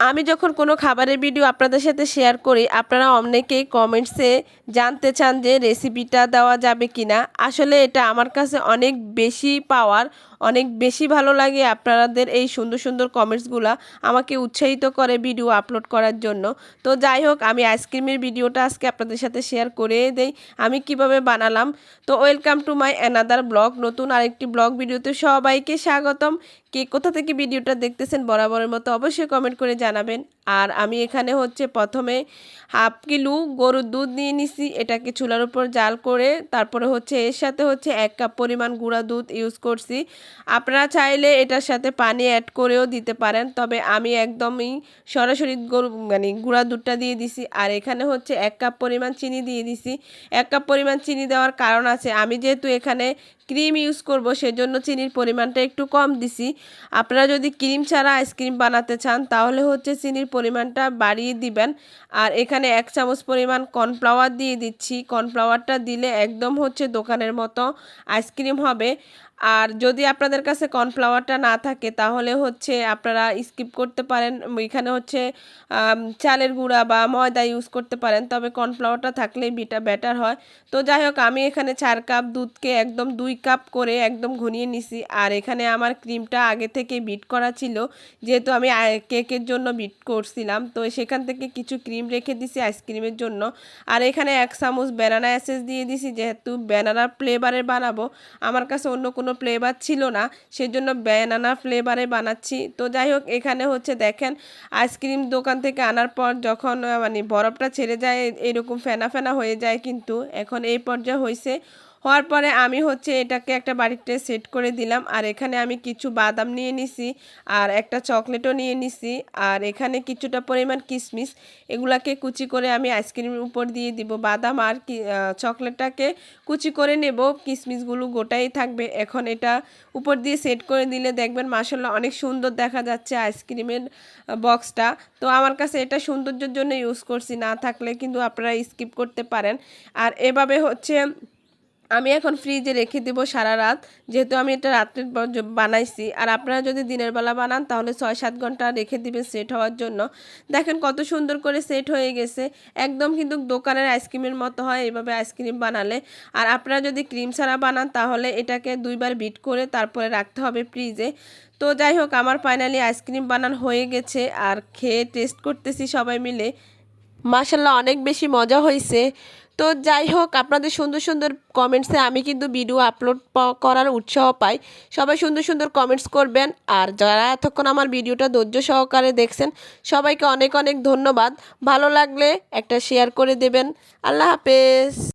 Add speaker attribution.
Speaker 1: আমি যখন কোনো খাবারের ভিডিও আপনাদের সাথে শেয়ার করি, আপনারা অনেকেই কমেন্টসে জানতে চান যে রেসিপিটা দেওয়া যাবে কি না আসলে এটা আমার কাছে অনেক বেশি পাওয়ার, অনেক বেশি ভালো লাগে আপনাদের এই সুন্দর সুন্দর কমেন্টসগুলো আমাকে উৎসাহিত করে ভিডিও আপলোড করার জন্য। তো যাই হোক, আমি আইসক্রিমের ভিডিওটা আজকে আপনাদের সাথে শেয়ার করে দেই, আমি কীভাবে বানালাম। তো welcome to my another blog, নতুন আরেকটি ব্লগ ভিডিওতে সবাইকে স্বাগতম। কে কোথা থেকে ভিডিওটা দেখতেছেন বরাবরের মতো অবশ্যই কমেন্ট করে জানাবেন। আর আমি এখানে হচ্ছে প্রথমে হাফ কিলো গরুর দুধ নিয়ে নিছি, এটাকে চুলার উপর জাল করে তারপরে হচ্ছে এর সাথে হচ্ছে এক কাপ পরিমাণ গুঁড়া দুধ ইউজ করছি। আপনারা চাইলে এটার সাথে পানি অ্যাড করেও দিতে পারেন, তবে আমি একদমই সরাসরি গরু মানে গুঁড়া দুধটা দিয়ে দিছি। আর এখানে হচ্ছে এক কাপ পরিমাণ চিনি দিয়ে দিছি। এক কাপ পরিমাণ চিনি দেওয়ার কারণ আছে, আমি যেহেতু এখানে ক্রিম ইউজ করব, সেজন্য চিনির পরিমাণটা একটু কম দিছি। আপনারা যদি ক্রিম ছাড়া আইসক্রিম বানাতে চান, তাহলে হচ্ছে চিনির পরিমাণটা বাড়িয়ে দিবেন। আর এখানে এক চামচ পরিমাণ কর্নফ্লাওয়ার দিয়ে দিচ্ছি। কর্নফ্লাওয়ারটা দিলে একদম হচ্ছে দোকানের মতো আইসক্রিম হবে। আর যদি আপনাদের কাছে কর্নফ্লাওয়ারটা না থাকে, তাহলে হচ্ছে আপনারা স্কিপ করতে পারেন। এখানে হচ্ছে চালের গুঁড়া বা ময়দা ইউজ করতে পারেন, তবে কর্নফ্লাওয়ারটা থাকলেই বিটা বেটার হয়। তো যাই হোক, আমি এখানে চার কাপ দুধকে একদম দুই কাপ করে একদম ঘনিয়ে নিছি। আর এখানে আমার ক্রিমটা আগে থেকে বিট করা ছিল, যেহেতু আমি কেকের জন্য বিট করছিলাম। তো সেখান থেকে কিছু ক্রিম রেখে দিছি আইসক্রিমের জন্য। আর এখানে এক চামচ ব্যানানা অ্যাসেস দিয়ে দিছি, যেহেতু ব্যানানা ফ্লেভারের বানাবো। আমার কাছে অন্য কোনো ফ্লেভার ছিল না, সেজন্য ব্যানানা ফ্লেভারে বানাচ্ছি। তো যাই হোক, এখানে হচ্ছে দেখেন আইসক্রিম দোকান থেকে আনার পর যখন মানে বরফটা ছেড়ে যায়, এরকম ফেনা ফেনা হয়ে যায় কিন্তু, এখন এই পর্যায়ে হয়েছে হওয়ার পরে আমি হচ্ছে এটাকে একটা বাড়িতে সেট করে দিলাম। আর এখানে আমি কিছু বাদাম নিয়ে নিছি, আর একটা চকলেটও নিয়ে নিছি, আর এখানে কিছুটা পরিমাণ কিশমিশ। এগুলাকে কুচি করে আমি আইসক্রিমের উপর দিয়ে দিব। বাদাম আর চকলেটটাকে কুচি করে নেব। কিশমিশগুলো গোটাই থাকবে। এখন এটা উপর দিয়ে সেট করে দিলে দেখবেন মাসাল্লাহ অনেক সুন্দর দেখা যাচ্ছে আইসক্রিমের বক্সটা। তো আমার কাছে এটা সৌন্দর্যের জন্য ইউজ করছি। না থাকলে কিন্তু আপনারা স্কিপ করতে পারেন। আর এভাবে হচ্ছে আমি এখন ফ্রিজে রেখে দেবো সারা রাত। যেহেতু আমি এটা রাত্রের পর বানাইছি। আর আপনারা যদি দিনের বেলা বানান, তাহলে ছয় সাত ঘণ্টা রেখে দিবেন সেট হওয়ার জন্য। দেখেন কত সুন্দর করে সেট হয়ে গেছে। একদম কিন্তু দোকানের আইসক্রিমের মতো হয় এইভাবে আইসক্রিম বানালে। আর আপনারা যদি ক্রিম ছাড়া বানান, তাহলে এটাকে দুইবার বিট করে তারপরে রাখতে হবে ফ্রিজে তো যাই হোক, আমার ফাইনালি আইসক্রিম বানান হয়ে গেছে। আর খেয়ে টেস্ট করতেছি সবাই মিলে। মাসাল্লাহ অনেক বেশি মজা হয়েছে তো যাই হোক, আপনাদের সুন্দর সুন্দর কমেন্টসে আমি কিন্তু ভিডিও আপলোড করার উৎসাহ পাই। সবাই সুন্দর সুন্দর কমেন্টস করবেন। আর যারা এতক্ষণ আমার ভিডিওটা ধৈর্য সহকারে দেখছেন, সবাইকে অনেক অনেক ধন্যবাদ। ভালো লাগলে একটা শেয়ার করে দেবেন। আল্লাহ হাফেজ।